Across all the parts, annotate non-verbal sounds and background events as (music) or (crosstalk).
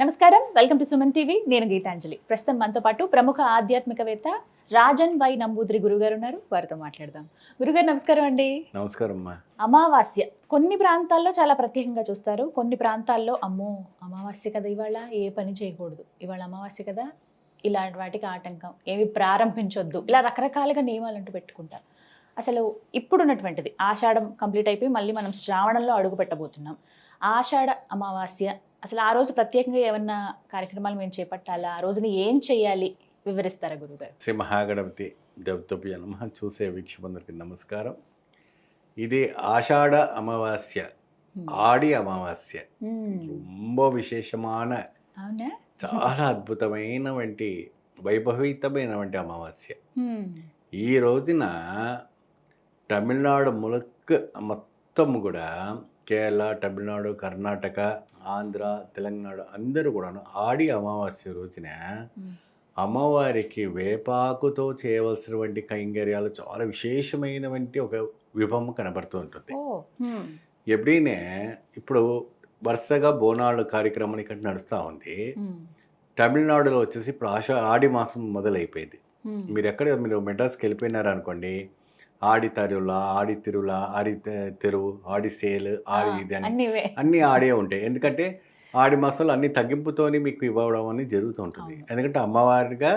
నమస్కారం. Welcome to Suman TV. నేను గీతాంజలి. ప్రస్తుతం మనతో పాటు ప్రముఖ ఆధ్యాత్మికవేత్త రాజన్ వై నంబూద్రి గురుగారు ఉన్నారు. వారితో మాట్లాడదాం. గురుగారు నమస్కారం అండి. నమస్కారం అమ్మా అమావాస్య. కొన్ని ప్రాంతాల్లో చాలా ప్రత్యేకంగా చూస్తారు. కొన్ని ప్రాంతాల్లో అమ్మో అమావాస్య కదా ఇవాళ ఏ పని చేయకూడదు. ఇవాళ అమావాస్య కదా ఇలాంటి వాటికి ఆటంకం. ఏమి ప్రారంభించొద్దు. ఇలా రకరకాలుగా నియమాలు అంటూ పెట్టుకుంటారు. అసలు ఇప్పుడున్నటువంటిది ఆషాఢం కంప్లీట్ అయిపోయి మళ్ళీ మనం శ్రావణంలో అడుగు పెట్టబోతున్నాం. ఆషాఢ అమావాస్య అసలు ఆ రోజు ప్రత్యేకంగా ఏమన్నా కార్యక్రమాలు మేము చేపట్టాలా? ఆ రోజున ఏం చేయాలి? వివరిస్తారా గురుగారు? శ్రీ మహాగణపతి దేవతోపి నమ. చూసే వీక్షకులందరికీ నమస్కారం. ఇది ఆషాఢ అమావాస్య. ఆడి అమావాస్య. రొంబ విశేషమాన చాలా అద్భుతమైన అద్భుతమైనటువంటి వైభవీతమైనటువంటి అమావాస్య ఈ రోజున తమిళనాడు ములక్ మొత్తం కూడా కేరళ తమిళనాడు కర్ణాటక ఆంధ్ర తెలంగాణ అందరూ కూడా ఆడి అమావాస్య రోజున మ్మ్. అమ్మవారికి వేపాకుతో చేయవలసినటువంటి కైంకర్యాలు చాలా విశేషమైనటువంటి ఒక విభవం కనబడుతూ ఉంటుంది. ఎప్పుడైనా ఇప్పుడు వరుసగా బోనాలు కార్యక్రమం ఇక్కడ నడుస్తూ ఉంది. తమిళనాడులో వచ్చేసి ఇప్పుడు ఆష ఆడి మాసం మొదలైపోయింది. మీరు ఎక్కడ మీరు మెడ్రాస్కి వెళ్ళిపోయినారు అనుకోండి ఆడి తరువుల ఆడి తిరుల ఆడి తెరువు ఆడి సేల్ ఆడి ఇది అని. అన్ని ఆడే ఉంటాయి. ఎందుకంటే ఆడి మాసాలు అన్ని తగ్గింపుతోని మీకు ఇవ్వడం అనేది జరుగుతూ ఉంటుంది. అవును. ఎందుకంటే అమ్మవారిగా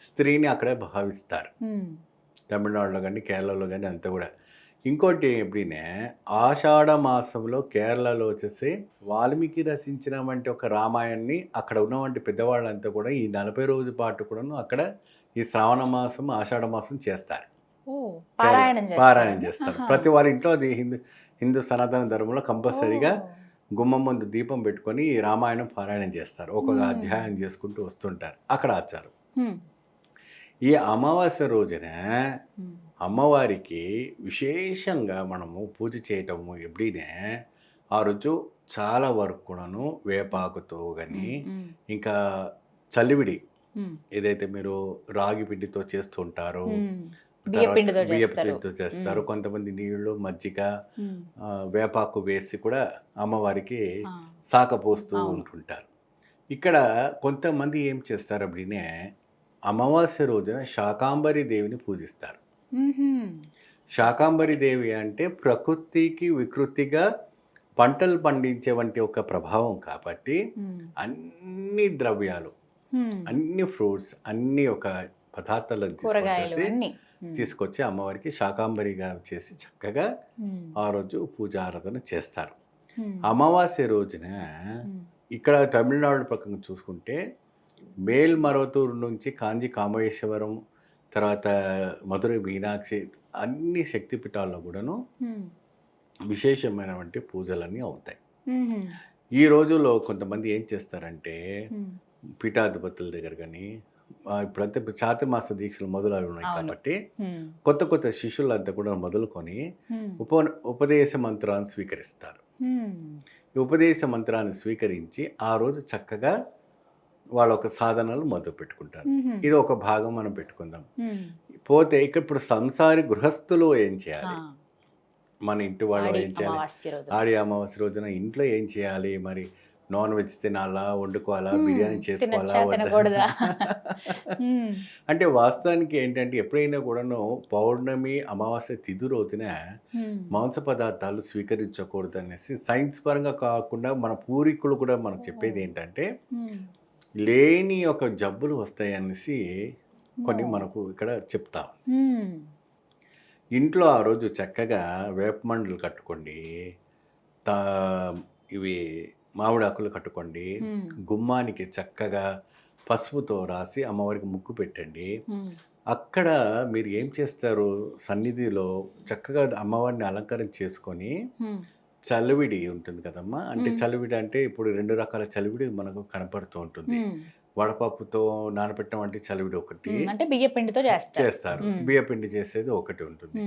స్త్రీని అక్కడే భావిస్తారు. తమిళనాడులో కానీ కేరళలో కానీ అంతా కూడా. ఇంకోటి ఎప్పుడైనా ఆషాఢ మాసంలో కేరళలో వచ్చేసి వాల్మీకి రచించినటువంటి ఒక రామాయణాన్ని అక్కడ ఉన్నటువంటి పెద్దవాళ్ళంతా కూడా ఈ నలభై రోజు పాటు కూడాను అక్కడ ఈ శ్రావణ మాసం ఆషాఢ మాసం చేస్తారు. పారాయణం చేస్తారా? పారాయణం చేస్తారు. ప్రతి వారి ఇంట్లో అది హిందూ హిందూ సనాతన ధర్మంలో కంపల్సరీగా. గుమ్మం ముందు దీపం పెట్టుకొని రామాయణం పారాయణం చేస్తారు ఒక్కొక్క. అధ్యాయం చేసుకుంటూ వస్తుంటారు అక్కడ ఆచారం. ఈ అమావాస్య రోజున మ్మ్. అమ్మవారికి విశేషంగా మనము పూజ చేయటము ఎప్పుడైనా ఆ రోజు చాలా వరకు కూడాను వేపాకుతో కానీ. ఇంకా చలివిడి. ఏదైతే మీరు రాగి పిండితో చేస్తుంటారో మ్మ్. బియ్య పిండితో బియ్య చేస్తారు. కొంతమంది నీళ్ళు మజ్జిగ వేపాకు వేసి కూడా అమ్మవారికి. సాకపోస్తూ. ఉంటుంటారు ఇక్కడ కొంతమంది ఏం చేస్తారు అప్పుడే అమావాస్య రోజున శాకాంబరి దేవిని పూజిస్తారు. శాకాంబరి దేవి అంటే ప్రకృతికి వికృతిగా పంటలు పండించే వంటి ఒక ప్రభావం కాబట్టి. అన్ని ద్రవ్యాలు. అన్ని ఫ్రూట్స్ అన్ని ఒక పదార్థాలను తీసుకొచ్చేసి. తీసుకొచ్చి అమ్మవారికి శాకాంబరిగా చేసి చక్కగా. ఆ రోజు పూజారాధన చేస్తారు మ్మ్. అమావాస్య రోజున. ఇక్కడ తమిళనాడు పక్కన చూసుకుంటే మేల్ మరోతూరు నుంచి కాంజీ కామేశ్వరం తర్వాత మధురై మీనాక్షి అన్ని శక్తిపీఠాల్లో కూడాను. విశేషమైనటువంటి పూజలన్నీ అవుతాయి. ఈ రోజుల్లో కొంతమంది ఏం చేస్తారంటే. పీఠాధిపతుల దగ్గర కానీ ఇప్పుడంతా ఇప్పుడు చాతుర్మాస దీక్షలు మొదలవి ఉన్నాయి. కాబట్టి. కొత్త కొత్త శిష్యులంతా కూడా మొదలుకొని. ఉప ఉపదేశ మంత్రాన్ని స్వీకరిస్తారు. ఈ ఉపదేశ మంత్రాన్ని స్వీకరించి ఆ రోజు చక్కగా వాళ్ళ ఒక సాధనలు మొదలు పెట్టుకుంటారు. ఇది ఒక భాగం మనం పెట్టుకుందాం. పోతే ఇక్కడ ఇప్పుడు సంసారి గృహస్థులు ఏం. చేయాలి మన ఇంటి వాళ్ళు ఏం చేయాలి ఆడి అమావాస్య రోజున ఇంట్లో ఏం చేయాలి మరి నాన్ వెజ్ తినాలా వండుకోవాలా. బిర్యానీ చేసుకోవాలా. (laughs) అంటే వాస్తవానికి ఏంటంటే ఎప్పుడైనా కూడాను పౌర్ణమి అమావాస్య తిథి రోజున. మాంస పదార్థాలు స్వీకరించకూడదు అనేసి సైన్స్ పరంగా కాకుండా మన పూర్వీకులు కూడా మనకు చెప్పేది ఏంటంటే. లేని ఒక జబ్బులు వస్తాయి అనేసి కొన్ని. మనకు ఇక్కడ చెప్తాం. ఇంట్లో ఆ రోజు చక్కగా వేపమండలు కట్టుకోండి తా ఇవి మామిడాకులు కట్టుకోండి మ్మ్. గుమ్మానికి చక్కగా పసుపుతో రాసి అమ్మవారికి ముగ్గు పెట్టండి. అక్కడ మీరు ఏం చేస్తారు సన్నిధిలో చక్కగా అమ్మవారిని అలంకరణ చేసుకొని. చలివిడి ఉంటుంది కదమ్మా అంటే. చలివిడి అంటే ఇప్పుడు రెండు రకాల చలివిడి మనకు కనపడుతూ ఉంటుంది. వడపప్పుతో నానబెట్టడం అంటే చలివిడి ఒకటి. అంటే బియ్య పిండితో చేస్తారు చేస్తారు మ్మ్. బియ్య పిండి చేసేది ఒకటి ఉంటుంది.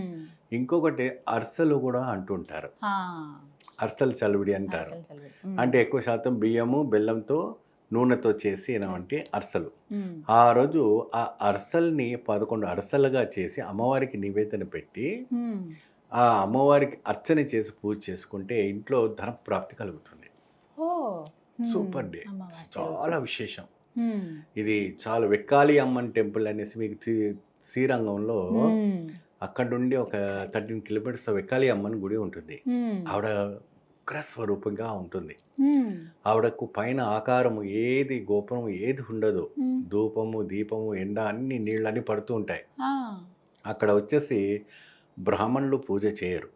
ఇంకొకటి అర్సలు కూడా అంటుంటారు. అర్సలు చలివిడి అంటారు. అంటే ఎక్కువ శాతం బియ్యము బెల్లంతో నూనెతో చేసి ఏమంటే అర్సలు. ఆ రోజు ఆ అర్సల్ని పదకొండు అర్సలుగా చేసి అమ్మవారికి నివేదన పెట్టి. ఆ అమ్మవారికి అర్చన చేసి పూజ చేసుకుంటే ఇంట్లో ధన ప్రాప్తి కలుగుతుంది. సూపర్ డే చాలా. విశేషం. ఇది చాలా వెక్కాలి అమ్మన్ టెంపుల్ అనేసి మీకు శ్రీ- శ్రీరంగంలో. అక్కడ నుండి ఒక థర్టీన్ కిలోమీటర్స్ వెక్కాలి అమ్మన్ గుడి ఉంటుంది. ఆవిడ ఉగ్ర స్వరూపంగా ఉంటుంది. ఆవిడకు పైన ఆకారము ఏది గోపురము ఏది ఉండదు. ధూపము దీపము ఎండ అన్ని నీళ్ళని పడుతూ ఉంటాయి. అక్కడ వచ్చేసి బ్రాహ్మణులు పూజ చేయరు.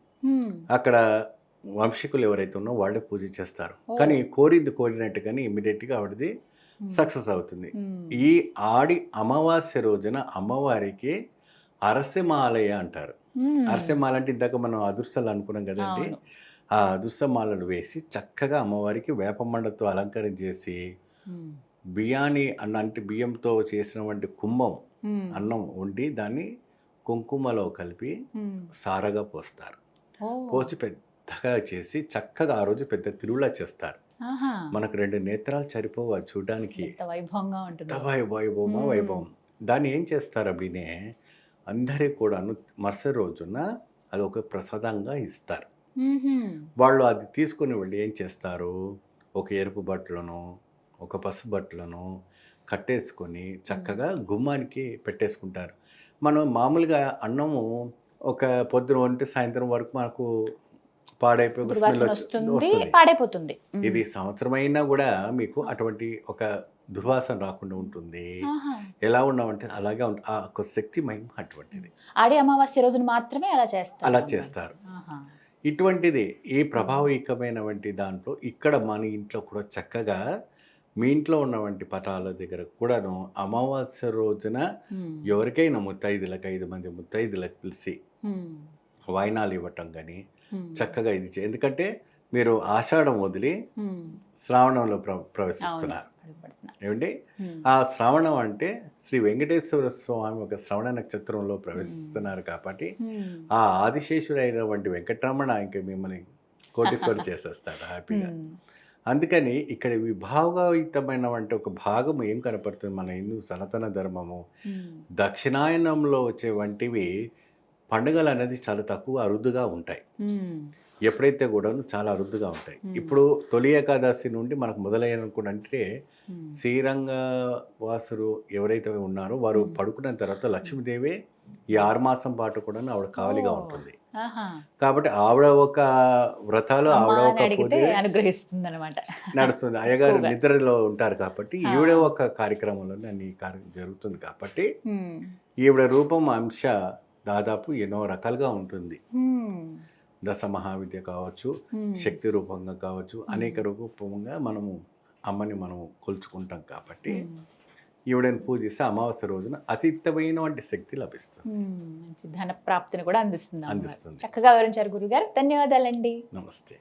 అక్కడ వంశీకులు ఎవరైతే ఉన్నో వాళ్ళే పూజ చేస్తారు. కానీ కోరింది కోరినట్టుగానే ఇమీడియట్గా ఆవిడది. సక్సెస్ అవుతుంది. ఈ ఆడి అమావాస్య రోజున అమ్మవారికి అరసమాలయ అంటారు. అరసమాల అంటే ఇందాక మనం అదుర్సలు అనుకున్నాం కదండి. ఆ అదుర్సమాలలు వేసి చక్కగా అమ్మవారికి వేపమండతో అలంకరణ చేసి. బియ్యాన్ని అన్న అంటే బియ్యంతో చేసినటువంటి కుంభం. అన్నం వండి దాన్ని కుంకుమలో కలిపి. సారగా పోస్తారు. పోసి పెద్దగా చేసి చక్కగా ఆ రోజు పెద్ద తిరువులా చేస్తారు. మనకు రెండు నేత్రాలు సరిపోవు అది చూడడానికి వైభవంగా ఉంటుంది. వైభవమా. వైభవం. దాన్ని ఏం చేస్తారు అప్పుడే అందరికి కూడాను మరుసటి రోజున అది ఒక ప్రసాదంగా ఇస్తారు. వాళ్ళు అది తీసుకుని వెళ్ళి ఏం చేస్తారు? ఒక ఎరుపు బట్టలను ఒక పసుపు బట్టలను కట్టేసుకొని చక్కగా గుమ్మానికి పెట్టేసుకుంటారు. మనం మామూలుగా అన్నము ఒక పొద్దున వంటి సాయంత్రం వరకు మనకు పాడైపోయి వస్తుంది. పాడైపోతుంది. ఇది సంవత్సరం అయినా కూడా మీకు అటువంటి ఒక దుర్వాసన రాకుండా ఉంటుంది. ఎలా ఉన్నామంటే అలాగే ఆ ఒక శక్తి మహిమ అటువంటిది ఆడి అమావాస్య రోజున మాత్రమే అలా చేస్తారు అలా. చేస్తారు. ఇటువంటిది ఈ ప్రభావికమైనటువంటి దాంట్లో ఇక్కడ మన ఇంట్లో కూడా చక్కగా మీ ఇంట్లో ఉన్నటువంటి పటాల దగ్గర కూడాను అమావాస్య రోజున. ఎవరికైనా ముత్తైదులకు ఐదు మంది ముత్తైదులకు పిలిచి. వాయినాలు ఇవ్వటం కానీ. చక్కగా ఇది ఎందుకంటే మీరు ఆషాఢం వదిలి. శ్రావణంలో ప్ర ప్రవేశిస్తున్నారు. ఏమండి. ఆ శ్రావణం అంటే శ్రీ వెంకటేశ్వర స్వామి ఒక శ్రవణ నక్షత్రంలో ప్రవేశిస్తున్నారు కాబట్టి. ఆ ఆదిశేషుడైనటువంటి వెంకటరమణ ఇంక మిమ్మల్ని కోటీశ్వరు చేసేస్తాడు హ్యాపీగా. (laughs) అందుకని ఇక్కడ విభాగయుతమైనటువంటి ఒక భాగం ఏం కనపడుతుంది మన హిందూ సనాతన ధర్మము. దక్షిణాయనంలో వచ్చే వంటివి పండుగలు అనేది చాలా తక్కువ అరుదుగా ఉంటాయి. ఎప్పుడైతే కూడాను చాలా అరుదుగా ఉంటాయి. ఇప్పుడు తొలి ఏకాదశి నుండి మనకు మొదలైన కూడా అంటే. శ్రీరంగ వాసులు ఎవరైతే ఉన్నారో వారు. పడుకున్న తర్వాత లక్ష్మీదేవి ఈ ఆరు మాసం పాటు కూడా ఆవిడ కావలిగా. ఉంటుంది. కాబట్టి ఆవిడ ఒక వ్రతాలు ఆవిడ ఒక అనుగ్రహిస్తుంది అనమాట నడుస్తుంది అయ్యగారు. నిద్రలో ఉంటారు కాబట్టి. ఈవిడ ఒక కార్యక్రమంలో అన్ని జరుగుతుంది కాబట్టి. ఈవిడ రూపం అంశ దాదాపు ఎన్నో రకాలుగా ఉంటుంది. దశ మహావిద్య కావచ్చు. శక్తి రూపంగా కావచ్చు అనేక రూపంగా మనము అమ్మని మనం కొలుచుకుంటాం కాబట్టి. ఈవిడని పూజిస్తే అమావాస్య రోజున అతీతమైనటువంటి శక్తి లభిస్తుంది. మంచి ధన ప్రాప్తిని కూడా అందిస్తుంది. అందిస్తుంది చక్కగా వివరించారు గురుగారు ధన్యవాదాలండి నమస్తే